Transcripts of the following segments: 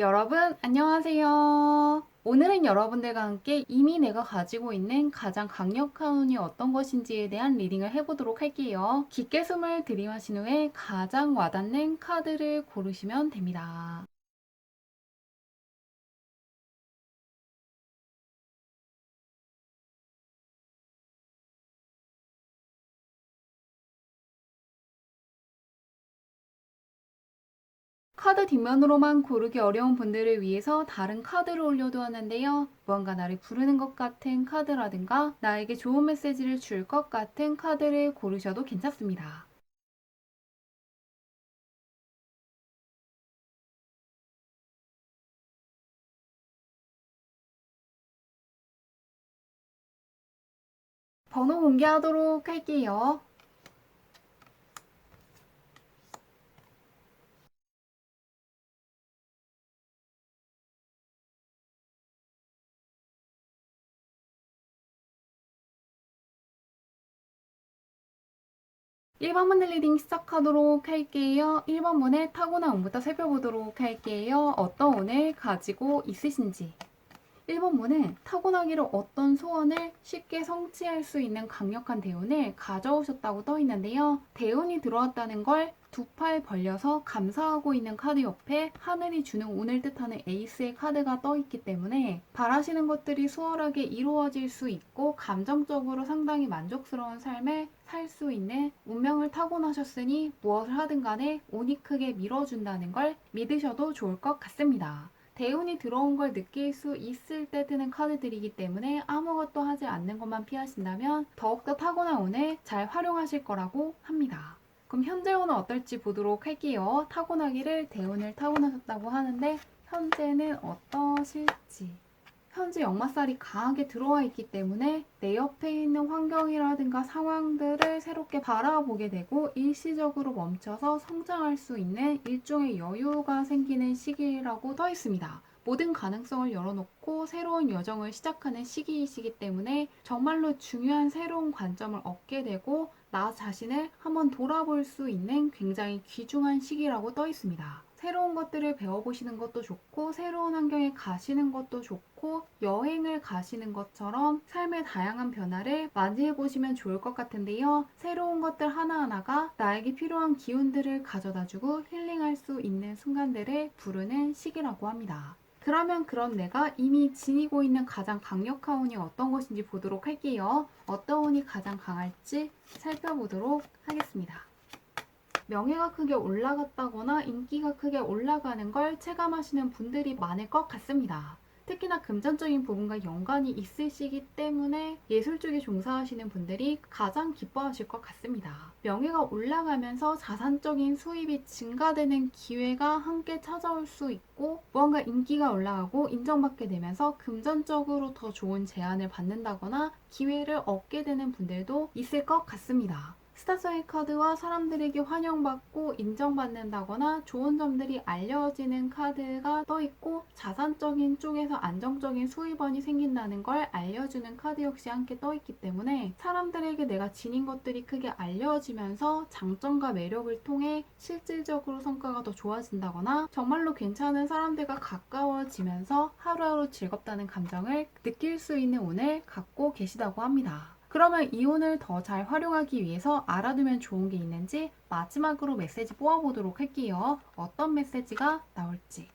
여러분, 안녕하세요. 오늘은 여러분들과 함께 이미 내가 가지고 있는 가장 강력한 운이 어떤 것인지에 대한 리딩을 해보도록 할게요. 깊게 숨을 들이마신 후에 가장 와닿는 카드를 고르시면 됩니다. 카드 뒷면으로만 고르기 어려운 분들을 위해서 다른 카드를 올려두었는데요. 무언가 나를 부르는 것 같은 카드라든가 나에게 좋은 메시지를 줄 것 같은 카드를 고르셔도 괜찮습니다. 번호 공개하도록 할게요. 1번분 리딩 시작하도록 할게요. 1번분의 타고난 운부터 살펴보도록 할게요. 어떤 운을 가지고 있으신지. 1번분은 타고나기로 어떤 소원을 쉽게 성취할 수 있는 강력한 대운을 가져오셨다고 떠 있는데요. 대운이 들어왔다는 걸 두 팔 벌려서 감사하고 있는 카드 옆에 하늘이 주는 운을 뜻하는 에이스의 카드가 떠 있기 때문에 바라시는 것들이 수월하게 이루어질 수 있고 감정적으로 상당히 만족스러운 삶을 살수 있는 운명을 타고나셨으니 무엇을 하든 간에 운이 크게 밀어준다는 걸 믿으셔도 좋을 것 같습니다. 대운이 들어온 걸 느낄 수 있을 때 뜨는 카드들이기 때문에 아무것도 하지 않는 것만 피하신다면 더욱더 타고난 운을 잘 활용하실 거라고 합니다. 그럼 현재 운은 어떨지 보도록 할게요. 타고나기를 대운을 타고나셨다고 하는데 현재는 어떠실지. 현재 역마살이 강하게 들어와 있기 때문에 내 옆에 있는 환경이라든가 상황들을 새롭게 바라보게 되고 일시적으로 멈춰서 성장할 수 있는 일종의 여유가 생기는 시기라고 떠 있습니다. 모든 가능성을 열어놓고 새로운 여정을 시작하는 시기이시기 때문에 정말로 중요한 새로운 관점을 얻게 되고 나 자신을 한번 돌아볼 수 있는 굉장히 귀중한 시기라고 떠 있습니다. 새로운 것들을 배워보시는 것도 좋고 새로운 환경에 가시는 것도 좋고 여행을 가시는 것처럼 삶의 다양한 변화를 맞이해 보시면 좋을 것 같은데요. 새로운 것들 하나하나가 나에게 필요한 기운들을 가져다 주고 힐링할 수 있는 순간들을 부르는 시기라고 합니다. 그러면 그런 내가 이미 지니고 있는 가장 강력한 운이 어떤 것인지 보도록 할게요. 어떤 운이 가장 강할지 살펴보도록 하겠습니다. 명예가 크게 올라갔다거나 인기가 크게 올라가는 걸 체감하시는 분들이 많을 것 같습니다. 특히나 금전적인 부분과 연관이 있으시기 때문에 예술 쪽에 종사하시는 분들이 가장 기뻐하실 것 같습니다. 명예가 올라가면서 자산적인 수입이 증가되는 기회가 함께 찾아올 수 있고 무언가 인기가 올라가고 인정받게 되면서 금전적으로 더 좋은 제안을 받는다거나 기회를 얻게 되는 분들도 있을 것 같습니다. 스타성의 카드와 사람들에게 환영받고 인정받는다거나 좋은 점들이 알려지는 카드가 떠 있고 자산적인 쪽에서 안정적인 수입원이 생긴다는 걸 알려주는 카드 역시 함께 떠 있기 때문에 사람들에게 내가 지닌 것들이 크게 알려지면서 장점과 매력을 통해 실질적으로 성과가 더 좋아진다거나 정말로 괜찮은 사람들과 가까워지면서 하루하루 즐겁다는 감정을 느낄 수 있는 운을 갖고 계시다고 합니다. 그러면 이혼을 더 잘 활용하기 위해서 알아두면 좋은 게 있는지 마지막으로 메시지 뽑아보도록 할게요. 어떤 메시지가 나올지.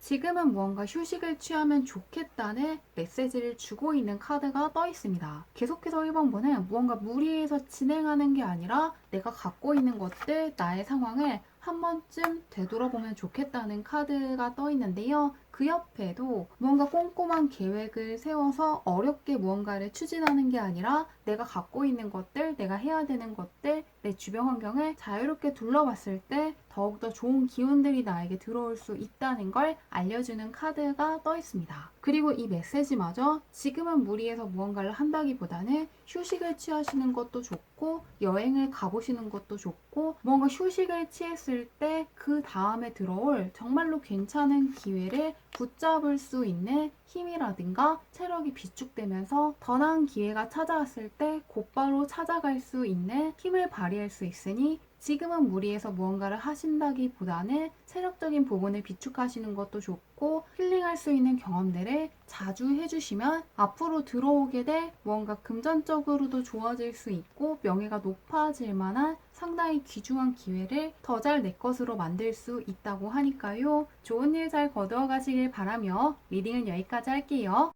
지금은 무언가 휴식을 취하면 좋겠다는 메시지를 주고 있는 카드가 떠 있습니다. 계속해서 1번분은 무언가 무리해서 진행하는 게 아니라 내가 갖고 있는 것들, 나의 상황을 한 번쯤 되돌아보면 좋겠다는 카드가 떠 있는데요. 그 옆에도 무언가 꼼꼼한 계획을 세워서 어렵게 무언가를 추진하는 게 아니라 내가 갖고 있는 것들, 내가 해야 되는 것들, 내 주변 환경을 자유롭게 둘러봤을 때 더욱더 좋은 기운들이 나에게 들어올 수 있다는 걸 알려주는 카드가 떠 있습니다. 그리고 이 메시지마저 지금은 무리해서 무언가를 한다기보다는 휴식을 취하시는 것도 좋고 여행을 가보시는 것도 좋고 뭔가 휴식을 취했을 때 그 다음에 들어올 정말로 괜찮은 기회를 붙잡을 수 있는 힘이라든가 체력이 비축되면서 더 나은 기회가 찾아왔을 때 곧바로 찾아갈 수 있는 힘을 발휘할 수 있으니 지금은 무리해서 무언가를 하신다기보다는 체력적인 부분을 비축하시는 것도 좋고 힐링할 수 있는 경험들을 자주 해주시면 앞으로 들어오게 될 무언가 금전적으로도 좋아질 수 있고 명예가 높아질 만한 상당히 귀중한 기회를 더 잘 내 것으로 만들 수 있다고 하니까요. 좋은 일 잘 거두어 가시길 바라며 리딩은 여기까지 할게요.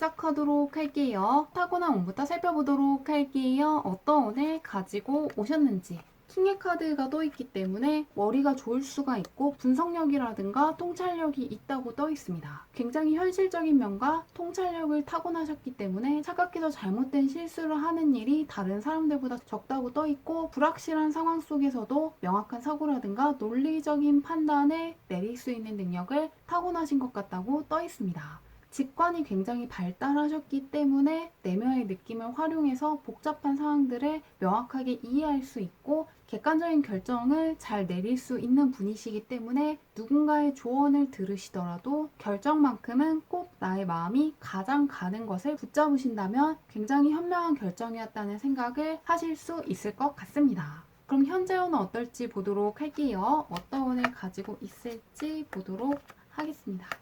시작하도록 할게요. 타고난 운부터 살펴보도록 할게요. 어떤 운을 가지고 오셨는지. 킹의 카드가 떠 있기 때문에 머리가 좋을 수가 있고 분석력이라든가 통찰력이 있다고 떠 있습니다. 굉장히 현실적인 면과 통찰력을 타고나셨기 때문에 착각해서 잘못된 실수를 하는 일이 다른 사람들보다 적다고 떠 있고 불확실한 상황 속에서도 명확한 사고라든가 논리적인 판단을 내릴 수 있는 능력을 타고나신 것 같다고 떠 있습니다. 직관이 굉장히 발달하셨기 때문에 내면의 느낌을 활용해서 복잡한 상황들을 명확하게 이해할 수 있고 객관적인 결정을 잘 내릴 수 있는 분이시기 때문에 누군가의 조언을 들으시더라도 결정만큼은 꼭 나의 마음이 가장 가는 것을 붙잡으신다면 굉장히 현명한 결정이었다는 생각을 하실 수 있을 것 같습니다. 그럼 현재는 어떨지 보도록 할게요. 어떤 운을 가지고 있을지 보도록 하겠습니다.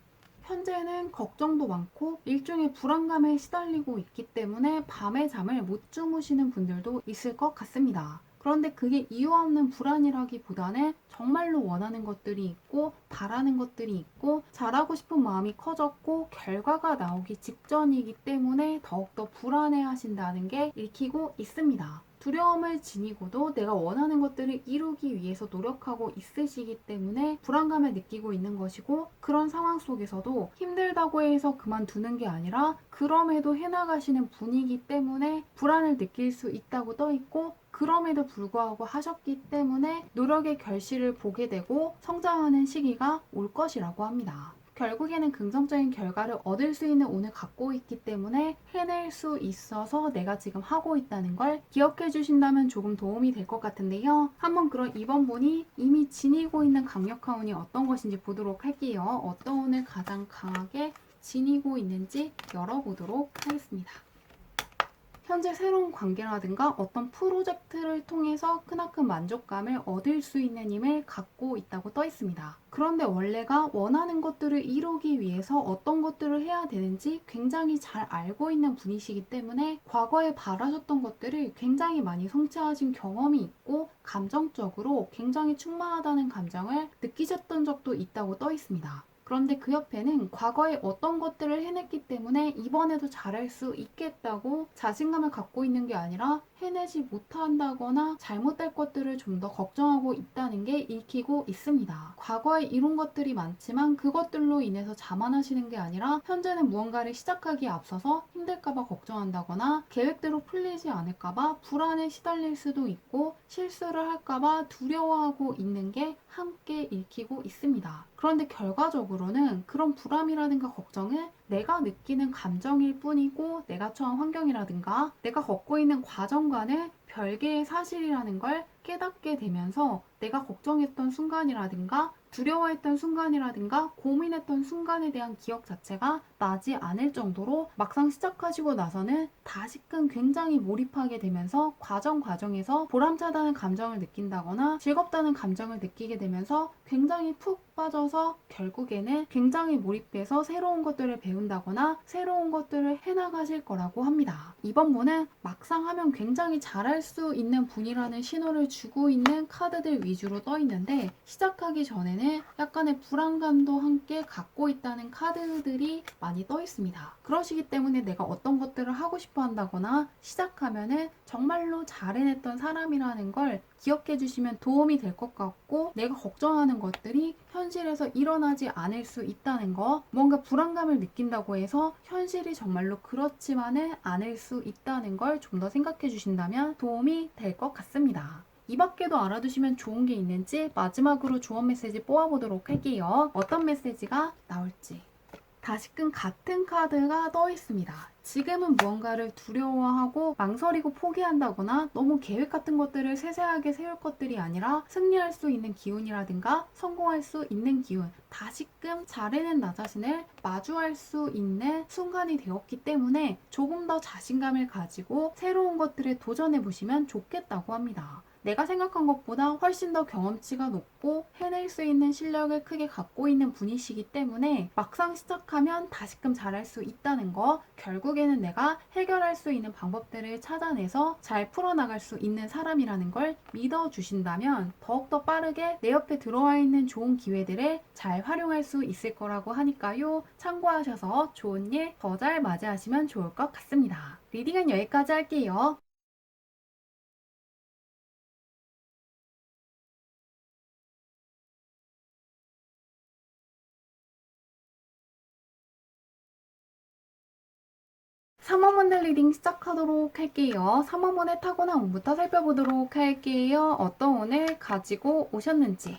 현재는 걱정도 많고 일종의 불안감에 시달리고 있기 때문에 밤에 잠을 못 주무시는 분들도 있을 것 같습니다. 그런데 그게 이유 없는 불안이라기보다는 정말로 원하는 것들이 있고 바라는 것들이 있고 잘하고 싶은 마음이 커졌고 결과가 나오기 직전이기 때문에 더욱더 불안해 하신다는 게 읽히고 있습니다. 두려움을 지니고도 내가 원하는 것들을 이루기 위해서 노력하고 있으시기 때문에 불안감을 느끼고 있는 것이고 그런 상황 속에서도 힘들다고 해서 그만두는 게 아니라 그럼에도 해나가시는 분이기 때문에 불안을 느낄 수 있다고 떠 있고 그럼에도 불구하고 하셨기 때문에 노력의 결실을 보게 되고 성장하는 시기가 올 것이라고 합니다. 결국에는 긍정적인 결과를 얻을 수 있는 운을 갖고 있기 때문에 해낼 수 있어서 내가 지금 하고 있다는 걸 기억해 주신다면 조금 도움이 될 것 같은데요. 한번 그럼 이번 분이 이미 지니고 있는 강력한 운이 어떤 것인지 보도록 할게요. 어떤 운을 가장 강하게 지니고 있는지 열어보도록 하겠습니다. 현재 새로운 관계라든가 어떤 프로젝트를 통해서 크나큰 만족감을 얻을 수 있는 힘을 갖고 있다고 떠 있습니다. 그런데 원래가 원하는 것들을 이루기 위해서 어떤 것들을 해야 되는지 굉장히 잘 알고 있는 분이시기 때문에 과거에 바라셨던 것들을 굉장히 많이 성취하신 경험이 있고 감정적으로 굉장히 충만하다는 감정을 느끼셨던 적도 있다고 떠 있습니다. 그런데 그 옆에는 과거에 어떤 것들을 해냈기 때문에 이번에도 잘할 수 있겠다고 자신감을 갖고 있는 게 아니라 해내지 못한다거나 잘못될 것들을 좀 더 걱정하고 있다는 게 읽히고 있습니다. 과거에 이룬 것들이 많지만 그것들로 인해서 자만하시는 게 아니라 현재는 무언가를 시작하기에 앞서서 힘들까봐 걱정한다거나 계획대로 풀리지 않을까봐 불안에 시달릴 수도 있고 실수를 할까봐 두려워하고 있는 게 함께 읽히고 있습니다. 그런데 결과적으로는 그런 불안이라든가 걱정은 내가 느끼는 감정일 뿐이고 내가 처한 환경이라든가 내가 걷고 있는 과정과는 별개의 사실이라는 걸 깨닫게 되면서 내가 걱정했던 순간이라든가 두려워했던 순간이라든가 고민했던 순간에 대한 기억 자체가 나지 않을 정도로 막상 시작하시고 나서는 다시금 굉장히 몰입하게 되면서 과정 과정에서 보람차다는 감정을 느낀다거나 즐겁다는 감정을 느끼게 되면서 굉장히 푹 빠져서 결국에는 굉장히 몰입해서 새로운 것들을 배운다거나 새로운 것들을 해나가실 거라고 합니다. 이번 분은 막상 하면 굉장히 잘할 수 있는 분이라는 신호를 주고 있는 카드들 위주로 떠 있는데 시작하기 전에는 약간의 불안감도 함께 갖고 있다는 카드들이 많이 떠 있습니다. 그러시기 때문에 내가 어떤 것들을 하고 싶어 한다거나 시작하면은 정말로 잘 해냈던 사람이라는 걸 기억해 주시면 도움이 될 것 같고 내가 걱정하는 것들이 현실에서 일어나지 않을 수 있다는 거 뭔가 불안감을 느낀다고 해서 현실이 정말로 그렇지만은 않을 수 있다는 걸 좀 더 생각해 주신다면 도움이 될 것 같습니다. 이 밖에도 알아두시면 좋은 게 있는지 마지막으로 조언 메시지 뽑아보도록 할게요. 어떤 메시지가 나올지. 다시금 같은 카드가 떠 있습니다. 지금은 무언가를 두려워하고 망설이고 포기한다거나 너무 계획 같은 것들을 세세하게 세울 것들이 아니라 승리할 수 있는 기운이라든가 성공할 수 있는 기운, 다시금 잘해낸 나 자신을 마주할 수 있는 순간이 되었기 때문에 조금 더 자신감을 가지고 새로운 것들에 도전해 보시면 좋겠다고 합니다. 내가 생각한 것보다 훨씬 더 경험치가 높고 해낼 수 있는 실력을 크게 갖고 있는 분이시기 때문에 막상 시작하면 다시금 잘할 수 있다는 거 결국에는 내가 해결할 수 있는 방법들을 찾아내서 잘 풀어나갈 수 있는 사람이라는 걸 믿어주신다면 더욱더 빠르게 내 옆에 들어와 있는 좋은 기회들을 잘 활용할 수 있을 거라고 하니까요. 참고하셔서 좋은 일 더 잘 맞이하시면 좋을 것 같습니다. 리딩은 여기까지 할게요. 삼원문들 리딩 시작하도록 할게요. 3원문의 타고난 운부터 살펴보도록 할게요. 어떤 운을 가지고 오셨는지.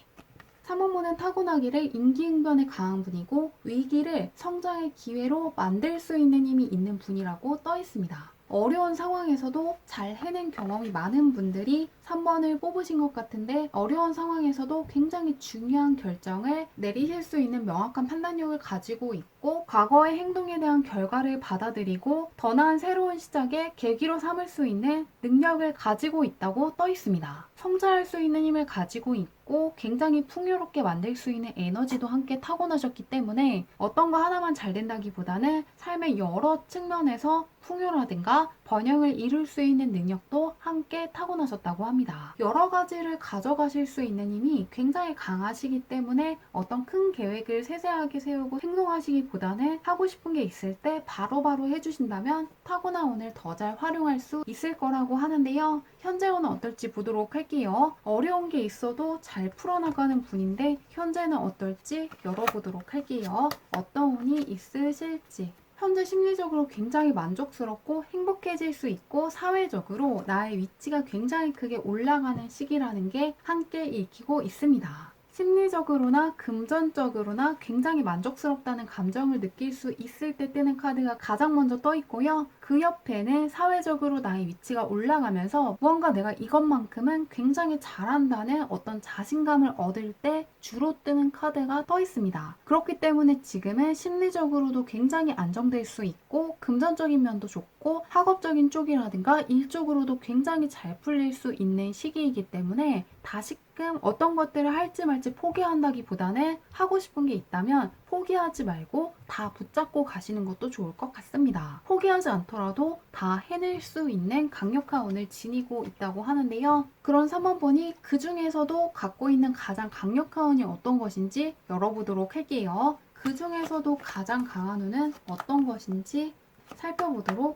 3원문은 타고나기를 인기응변에 강한 분이고 위기를 성장의 기회로 만들 수 있는 힘이 있는 분이라고 떠 있습니다. 어려운 상황에서도 잘 해낸 경험이 많은 분들이 3번을 뽑으신 것 같은데 어려운 상황에서도 굉장히 중요한 결정을 내리실 수 있는 명확한 판단력을 가지고 있고 과거의 행동에 대한 결과를 받아들이고 더 나은 새로운 시작의 계기로 삼을 수 있는 능력을 가지고 있다고 떠 있습니다. 성장할 수 있는 힘을 가지고 있고 굉장히 풍요롭게 만들 수 있는 에너지도 함께 타고나셨기 때문에 어떤 거 하나만 잘 된다기보다는 삶의 여러 측면에서 풍요라든가 번영을 이룰 수 있는 능력도 함께 타고나셨다고 합니다. 여러 가지를 가져가실 수 있는 힘이 굉장히 강하시기 때문에 어떤 큰 계획을 세세하게 세우고 행동하시기보다는 하고 싶은 게 있을 때 바로바로 해주신다면 타고난 운을 더잘 활용할 수 있을 거라고 하는데요. 현재 운은 어떨지 보도록 할게요. 어려운 게 있어도 잘 풀어나가는 분인데 현재는 어떨지 열어보도록 할게요. 어떤 운이 있으실지. 현재 심리적으로 굉장히 만족스럽고 행복해질 수 있고 사회적으로 나의 위치가 굉장히 크게 올라가는 시기라는 게 함께 읽히고 있습니다. 심리적으로나 금전적으로나 굉장히 만족스럽다는 감정을 느낄 수 있을 때 뜨는 카드가 가장 먼저 떠 있고요. 그 옆에는 사회적으로 나의 위치가 올라가면서 무언가 내가 이것만큼은 굉장히 잘한다는 어떤 자신감을 얻을 때 주로 뜨는 카드가 떠 있습니다. 그렇기 때문에 지금은 심리적으로도 굉장히 안정될 수 있고 금전적인 면도 좋고 학업적인 쪽이라든가 일 쪽으로도 굉장히 잘 풀릴 수 있는 시기이기 때문에 다시 금 어떤 것들을 할지 말지 포기한다기보다는 하고 싶은 게 있다면 포기하지 말고 다 붙잡고 가시는 것도 좋을 것 같습니다. 포기하지 않더라도 다 해낼 수 있는 강력한 운을 지니고 있다고 하는데요. 그런 3번분이 그 중에서도 갖고 있는 가장 강력한 운이 어떤 것인지 열어보도록 할게요. 그 중에서도 가장 강한 운은 어떤 것인지 살펴보도록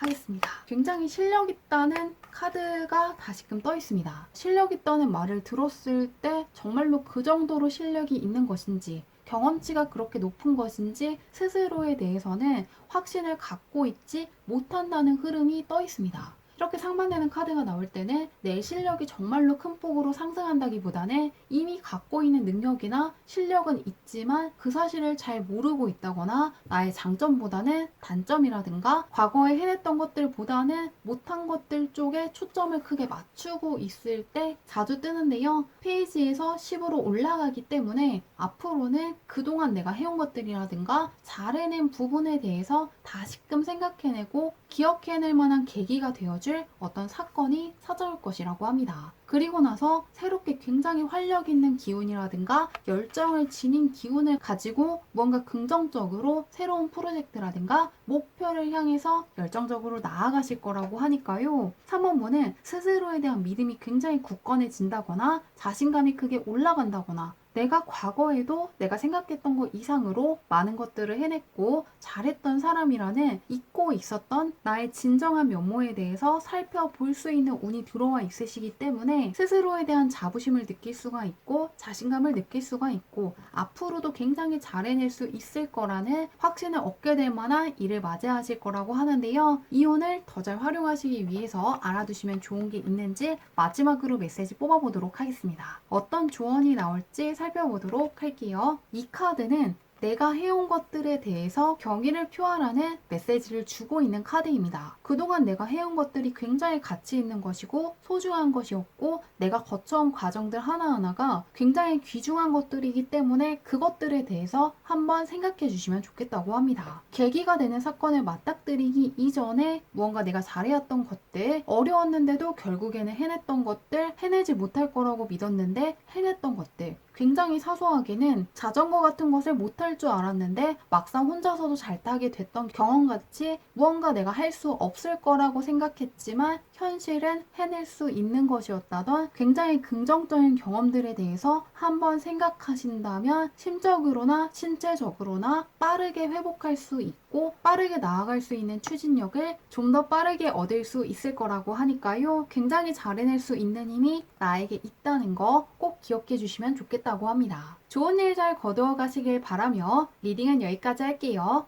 하겠습니다. 굉장히 실력 있다는 카드가 다시금 떠 있습니다. 실력 있다는 말을 들었을 때 정말로 그 정도로 실력이 있는 것인지 경험치가 그렇게 높은 것인지 스스로에 대해서는 확신을 갖고 있지 못한다는 흐름이 떠 있습니다. 이렇게 상반되는 카드가 나올 때는 내 실력이 정말로 큰 폭으로 상승한다기보다는 이미 갖고 있는 능력이나 실력은 있지만 그 사실을 잘 모르고 있다거나 나의 장점보다는 단점이라든가 과거에 해냈던 것들보다는 못한 것들 쪽에 초점을 크게 맞추고 있을 때 자주 뜨는데요. 페이지에서 10으로 올라가기 때문에 앞으로는 그동안 내가 해온 것들이라든가 잘해낸 부분에 대해서 다시금 생각해내고 기억해낼 만한 계기가 되어줄 어떤 사건이 찾아올 것이라고 합니다. 그리고 나서 새롭게 굉장히 활력 있는 기운이라든가 열정을 지닌 기운을 가지고 뭔가 긍정적으로 새로운 프로젝트라든가 목표를 향해서 열정적으로 나아가실 거라고 하니까요. 3번분은 스스로에 대한 믿음이 굉장히 굳건해진다거나 자신감이 크게 올라간다거나 내가 과거에도 내가 생각했던 것 이상으로 많은 것들을 해냈고 잘했던 사람이라는 잊고 있었던 나의 진정한 면모에 대해서 살펴볼 수 있는 운이 들어와 있으시기 때문에 스스로에 대한 자부심을 느낄 수가 있고 자신감을 느낄 수가 있고 앞으로도 굉장히 잘해낼 수 있을 거라는 확신을 얻게 될 만한 일을 맞이하실 거라고 하는데요. 이 운을 더 잘 활용하시기 위해서 알아두시면 좋은 게 있는지 마지막으로 메시지 뽑아보도록 하겠습니다. 어떤 조언이 나올지 살 펴보도록 할게요. 이 카드는 내가 해온 것들에 대해서 경의를 표하라는 메시지를 주고 있는 카드입니다. 그동안 내가 해온 것들이 굉장히 가치 있는 것이고 소중한 것이었고 내가 거쳐온 과정들 하나하나가 굉장히 귀중한 것들이기 때문에 그것들에 대해서 한번 생각해 주시면 좋겠다고 합니다. 계기가 되는 사건을 맞닥뜨리기 이전에 무언가 내가 잘해왔던 것들, 어려웠는데도 결국에는 해냈던 것들, 해내지 못할 거라고 믿었는데 해냈던 것들, 굉장히 사소하게는 자전거 같은 것을 못할 줄 알았는데 막상 혼자서도 잘 타게 됐던 경험같이 무언가 내가 할 수 없을 거라고 생각했지만 현실은 해낼 수 있는 것이었다던 굉장히 긍정적인 경험들에 대해서 한번 생각하신다면 심적으로나 신체적으로나 빠르게 회복할 수 있고 빠르게 나아갈 수 있는 추진력을 좀 더 빠르게 얻을 수 있을 거라고 하니까요. 굉장히 잘 해낼 수 있는 힘이 나에게 있다는 거 꼭 기억해 주시면 좋겠다 고 합니다. 좋은 일 잘 거두어 가시길 바라며 리딩은 여기까지 할게요.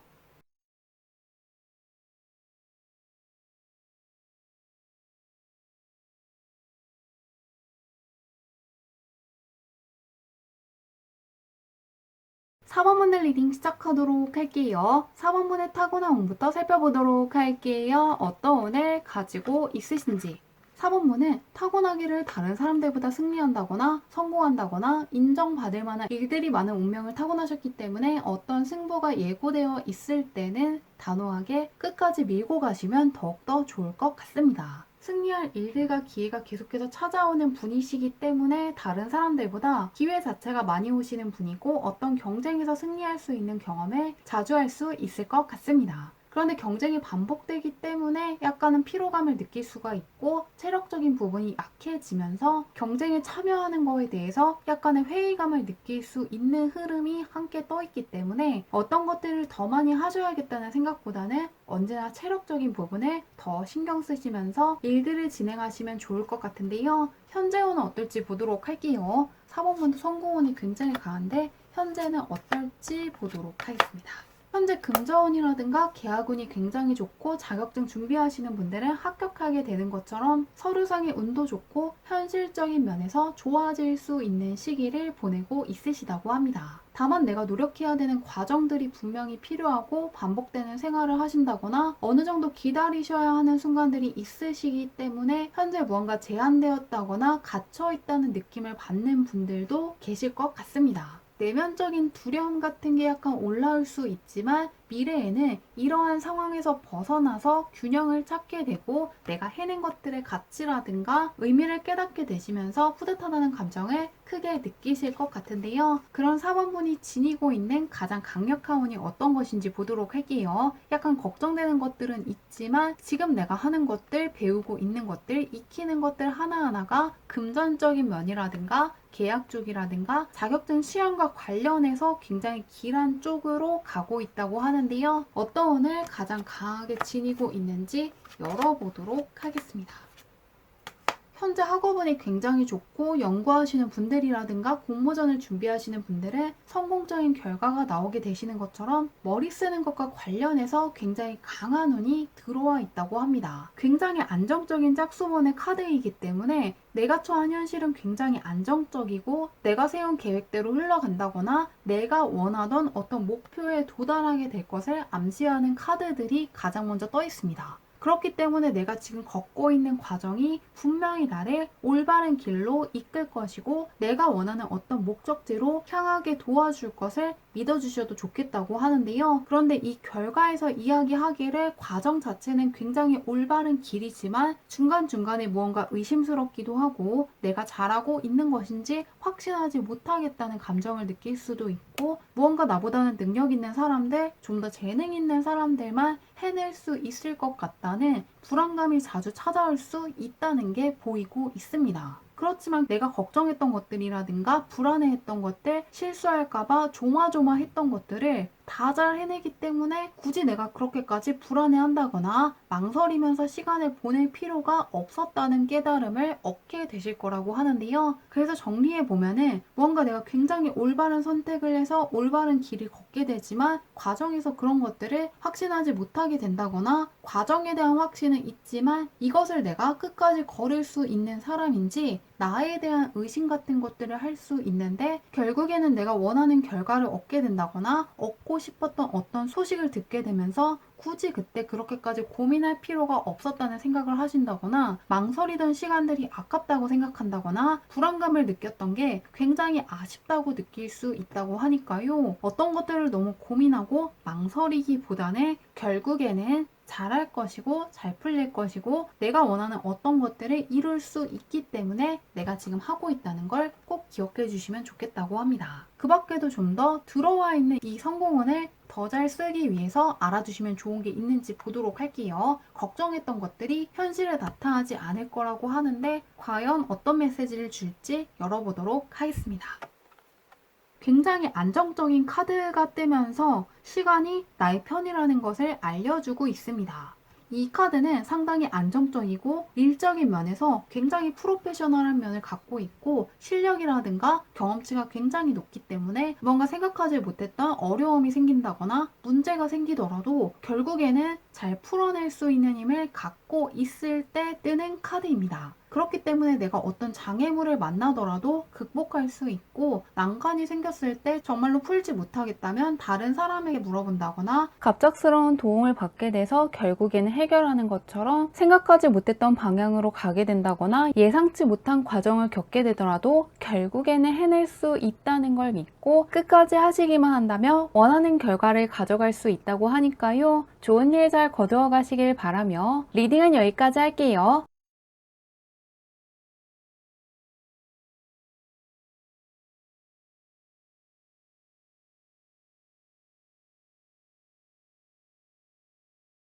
사번문의 리딩 시작하도록 할게요. 4번문의 타고난 운부터 살펴보도록 할게요. 어떤 운을 가지고 있으신지. 4번문은 타고나기를 다른 사람들보다 승리한다거나 성공한다거나 인정받을 만한 일들이 많은 운명을 타고나셨기 때문에 어떤 승부가 예고되어 있을 때는 단호하게 끝까지 밀고 가시면 더욱더 좋을 것 같습니다. 승리할 일들과 기회가 계속해서 찾아오는 분이시기 때문에 다른 사람들보다 기회 자체가 많이 오시는 분이고 어떤 경쟁에서 승리할 수 있는 경험을 자주 할 수 있을 것 같습니다. 그런데 경쟁이 반복되기 때문에 약간은 피로감을 느낄 수가 있고 체력적인 부분이 약해지면서 경쟁에 참여하는 거에 대해서 약간의 회의감을 느낄 수 있는 흐름이 함께 떠 있기 때문에 어떤 것들을 더 많이 하셔야겠다는 생각보다는 언제나 체력적인 부분을 더 신경 쓰시면서 일들을 진행하시면 좋을 것 같은데요. 현재호는 어떨지 보도록 할게요. 4번분도 성공운이 굉장히 강한데 현재는 어떨지 보도록 하겠습니다. 현재 금자운이라든가 계약운이 굉장히 좋고 자격증 준비하시는 분들은 합격하게 되는 것처럼 서류상의 운도 좋고 현실적인 면에서 좋아질 수 있는 시기를 보내고 있으시다고 합니다. 다만 내가 노력해야 되는 과정들이 분명히 필요하고 반복되는 생활을 하신다거나 어느 정도 기다리셔야 하는 순간들이 있으시기 때문에 현재 무언가 제한되었다거나 갇혀 있다는 느낌을 받는 분들도 계실 것 같습니다. 내면적인 두려움 같은 게 약간 올라올 수 있지만 미래에는 이러한 상황에서 벗어나서 균형을 찾게 되고 내가 해낸 것들의 가치라든가 의미를 깨닫게 되시면서 뿌듯하다는 감정을 크게 느끼실 것 같은데요. 그런 4번분이 지니고 있는 가장 강력한 운이 어떤 것인지 보도록 할게요. 약간 걱정되는 것들은 있지만 지금 내가 하는 것들, 배우고 있는 것들, 익히는 것들 하나하나가 금전적인 면이라든가 계약 쪽이라든가 자격증 시험과 관련해서 굉장히 길한 쪽으로 가고 있다고 하는데요. 어떤 운을 가장 강하게 지니고 있는지 열어보도록 하겠습니다. 현재 학업운이 굉장히 좋고 연구하시는 분들이라든가 공모전을 준비하시는 분들은 성공적인 결과가 나오게 되시는 것처럼 머리 쓰는 것과 관련해서 굉장히 강한 운이 들어와 있다고 합니다. 굉장히 안정적인 짝수번의 카드이기 때문에 내가 처한 현실은 굉장히 안정적이고 내가 세운 계획대로 흘러간다거나 내가 원하던 어떤 목표에 도달하게 될 것을 암시하는 카드들이 가장 먼저 떠 있습니다. 그렇기 때문에 내가 지금 걷고 있는 과정이 분명히 나를 올바른 길로 이끌 것이고 내가 원하는 어떤 목적지로 향하게 도와줄 것을 믿어주셔도 좋겠다고 하는데요. 그런데 이 결과에서 이야기하기를 과정 자체는 굉장히 올바른 길이지만 중간중간에 무언가 의심스럽기도 하고 내가 잘하고 있는 것인지 확신하지 못하겠다는 감정을 느낄 수도 있고 무언가 나보다는 능력 있는 사람들, 좀 더 재능 있는 사람들만 해낼 수 있을 것 같다 는 불안감이 자주 찾아올 수 있다는 게 보이고 있습니다. 그렇지만 내가 걱정했던 것들이라든가 불안해했던 것들, 실수할까봐 조마조마했던 것들을 다 잘 해내기 때문에 굳이 내가 그렇게까지 불안해한다거나 망설이면서 시간을 보낼 필요가 없었다는 깨달음을 얻게 되실 거라고 하는데요. 그래서 정리해 보면은 무언가 내가 굉장히 올바른 선택을 해서 올바른 길을 걷게 되지만 과정에서 그런 것들을 확신하지 못하게 된다거나 과정에 대한 확신은 있지만 이것을 내가 끝까지 걸을 수 있는 사람인지 나에 대한 의심 같은 것들을 할 수 있는데 결국에는 내가 원하는 결과를 얻게 된다거나 얻고 싶었던 어떤 소식을 듣게 되면서 굳이 그때 그렇게까지 고민할 필요가 없었다는 생각을 하신다거나 망설이던 시간들이 아깝다고 생각한다거나 불안감을 느꼈던 게 굉장히 아쉽다고 느낄 수 있다고 하니까요. 어떤 것들을 너무 고민하고 망설이기보다는 결국에는 잘할 것이고 잘 풀릴 것이고 내가 원하는 어떤 것들을 이룰 수 있기 때문에 내가 지금 하고 있다는 걸 꼭 기억해 주시면 좋겠다고 합니다. 그 밖에도 좀 더 들어와 있는 이 성공원을 더 잘 쓰기 위해서 알아두시면 좋은 게 있는지 보도록 할게요. 걱정했던 것들이 현실에 나타나지 않을 거라고 하는데 과연 어떤 메시지를 줄지 열어보도록 하겠습니다. 굉장히 안정적인 카드가 뜨면서 시간이 나의 편이라는 것을 알려주고 있습니다. 이 카드는 상당히 안정적이고 일적인 면에서 굉장히 프로페셔널한 면을 갖고 있고 실력이라든가 경험치가 굉장히 높기 때문에 뭔가 생각하지 못했던 어려움이 생긴다거나 문제가 생기더라도 결국에는 잘 풀어낼 수 있는 힘을 갖고 있을 때 뜨는 카드입니다. 그렇기 때문에 내가 어떤 장애물을 만나더라도 극복할 수 있고 난관이 생겼을 때 정말로 풀지 못하겠다면 다른 사람에게 물어본다거나 갑작스러운 도움을 받게 돼서 결국에는 해결하는 것처럼 생각하지 못했던 방향으로 가게 된다거나 예상치 못한 과정을 겪게 되더라도 결국에는 해낼 수 있다는 걸 믿고 끝까지 하시기만 한다면 원하는 결과를 가져갈 수 있다고 하니까요. 좋은 일 잘 거두어 가시길 바라며 리딩은 여기까지 할게요.